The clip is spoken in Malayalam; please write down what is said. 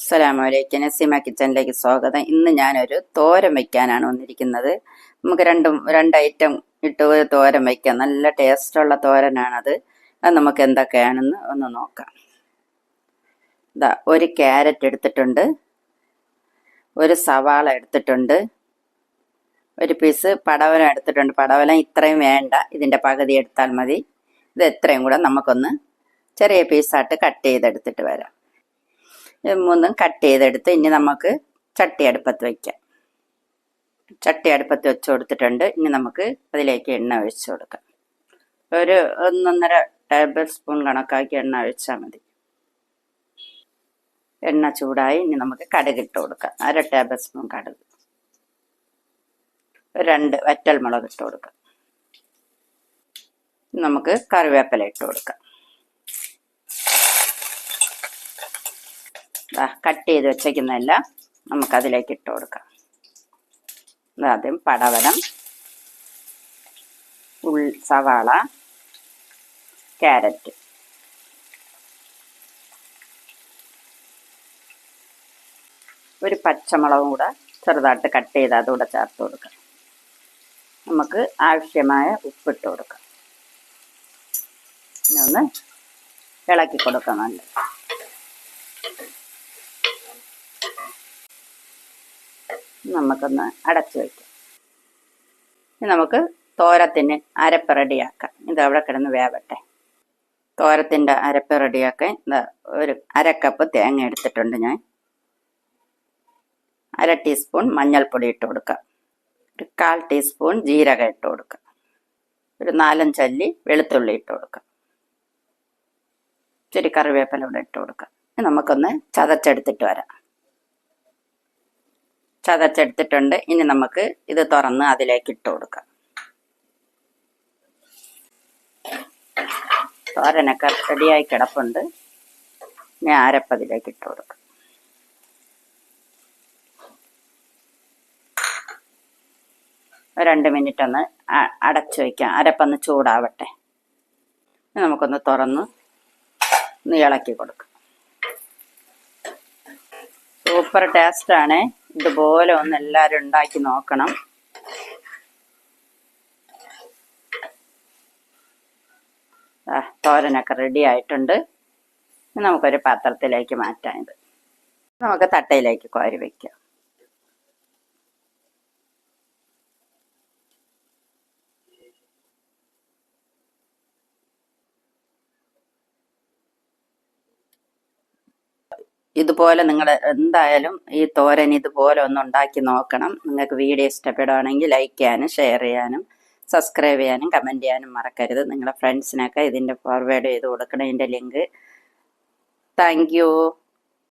അസ്സലാമലൈക്കും. നസീമ കിച്ചണിലേക്ക് സ്വാഗതം. ഇന്ന് ഞാനൊരു തോരൻ വയ്ക്കാനാണ് വന്നിരിക്കുന്നത്. നമുക്ക് രണ്ടും രണ്ട് ഐറ്റം ഇട്ട് ഒരു തോരൻ വയ്ക്കാം നല്ല ടേസ്റ്റുള്ള തോരനാണത്. അത് നമുക്ക് എന്തൊക്കെയാണെന്ന് ഒന്ന് നോക്കാം. ഇതാ ഒരു ക്യാരറ്റ് എടുത്തിട്ടുണ്ട്. ഒരു സവാള എടുത്തിട്ടുണ്ട്. ഒരു പീസ് പടവലം എടുത്തിട്ടുണ്ട്. പടവലം ഇത്രയും വേണ്ട. ഇതിന്റെ പകുതി എടുത്താൽ മതി. ഇത് എത്രയും കൂടെ നമുക്കൊന്ന് ചെറിയ പീസായിട്ട് കട്ട് ചെയ്തെടുത്തിട്ട് വരാം. മൂന്നും കട്ട് ചെയ്തെടുത്ത് ഇനി നമുക്ക് ചട്ടി അടുപ്പത്ത് വയ്ക്കാം ചട്ടി അടുപ്പത്ത് വെച്ച് കൊടുത്തിട്ടുണ്ട്. ഇനി നമുക്ക് അതിലേക്ക് എണ്ണ ഒഴിച്ചു കൊടുക്കാം. ഒരു ഒന്നൊന്നര ടേബിൾ സ്പൂൺ കണക്കാക്കി എണ്ണ ഒഴിച്ചാൽ മതി. എണ്ണ ചൂടായി ഇനി നമുക്ക് കടുക് ഇട്ട് കൊടുക്കാം. അര ടേബിൾ സ്പൂൺ കടുക്. രണ്ട് വറ്റൽ മുളക് ഇട്ട് കൊടുക്കാം. നമുക്ക് കറിവേപ്പില ഇട്ട് കൊടുക്കാം. കട്ട് ചെയ്ത് വെച്ചേക്കുന്നതെല്ലാം നമുക്കതിലേക്ക് ഇട്ട് കൊടുക്കാം. ആദ്യം പടവലം ഉൾ സവാള ക്യാരറ്റ്. ഒരു പച്ചമുളകും കൂടെ ചെറുതായിട്ട് കട്ട് ചെയ്ത് അതുകൂടെ ചേർത്ത് കൊടുക്കാം. നമുക്ക് ആവശ്യമായ ഉപ്പിട്ട് കൊടുക്കാം. ഇനി ഒന്ന് ഇളക്കി കൊടുക്കാം നമുക്കൊന്ന് അടച്ചു വയ്ക്കാം നമുക്ക് തോരത്തിന് അരപ്പ് റെഡിയാക്കാം. ഇത് അവിടെ കിടന്ന് വേവട്ടെ. തോരത്തിന്റെ അരപ്പ് റെഡിയാക്കാൻ ഇതാ ഒരു അരക്കപ്പ് കപ്പ് തേങ്ങ എടുത്തിട്ടുണ്ട് ഞാൻ. അര ടീസ്പൂൺ മഞ്ഞൾപ്പൊടി ഇട്ട് കൊടുക്കാം. ഒരു കാൽ ടീസ്പൂൺ ജീരകം ഇട്ട് കൊടുക്കാം. ഒരു നാലഞ്ചല്ലി വെളുത്തുള്ളി ഇട്ട് കൊടുക്കാം. ഇച്ചിരി കറിവേപ്പില കൂടെ ഇട്ട് കൊടുക്കാം. നമുക്കൊന്ന് ചതച്ചെടുത്തിട്ട് വരാം. ചതച്ചെടുത്തിട്ടുണ്ട്. ഇനി നമുക്ക് ഇത് തുറന്ന് അതിലേക്ക് ഇട്ട് കൊടുക്കാം. തോരനൊക്കെ റെഡിയായി കിടപ്പുണ്ട്. ഇനി അരപ്പതിലേക്ക് ഇട്ട് കൊടുക്കാം. രണ്ട് മിനിറ്റ് ഒന്ന് അടച്ചു വയ്ക്കാം അരപ്പൊന്ന് ചൂടാവട്ടെ. നമുക്കൊന്ന് തുറന്ന് ഒന്ന് ഇളക്കി കൊടുക്കാം. സൂപ്പർ ടേസ്റ്റ് ആണ് ഇതുപോലെ ഒന്ന് എല്ലാവരും ഉണ്ടാക്കി നോക്കണം. തോരനൊക്കെ റെഡി ആയിട്ടുണ്ട്. നമുക്കൊരു പാത്രത്തിലേക്ക് മാറ്റാം ഇത്. നമുക്ക് തട്ടയിലേക്ക് കോരി വയ്ക്കാം ഇതുപോലെ നിങ്ങൾ എന്തായാലും ഈ തോരൻ ഇതുപോലെ ഒന്ന് ഉണ്ടാക്കി നോക്കണം. നിങ്ങൾക്ക് വീഡിയോ ഇഷ്ടപ്പെടുകയാണെങ്കിൽ ലൈക്ക് ചെയ്യാനും ഷെയർ ചെയ്യാനും സബ്സ്ക്രൈബ് ചെയ്യാനും കമന്റ് ചെയ്യാനും മറക്കരുത്. നിങ്ങളുടെ ഫ്രണ്ട്സിനൊക്കെ ഇതിന്റെ ഫോർവേഡ് ചെയ്ത് കൊടുക്കണം. ഇതിന്റെ ലിങ്ക് താങ്ക്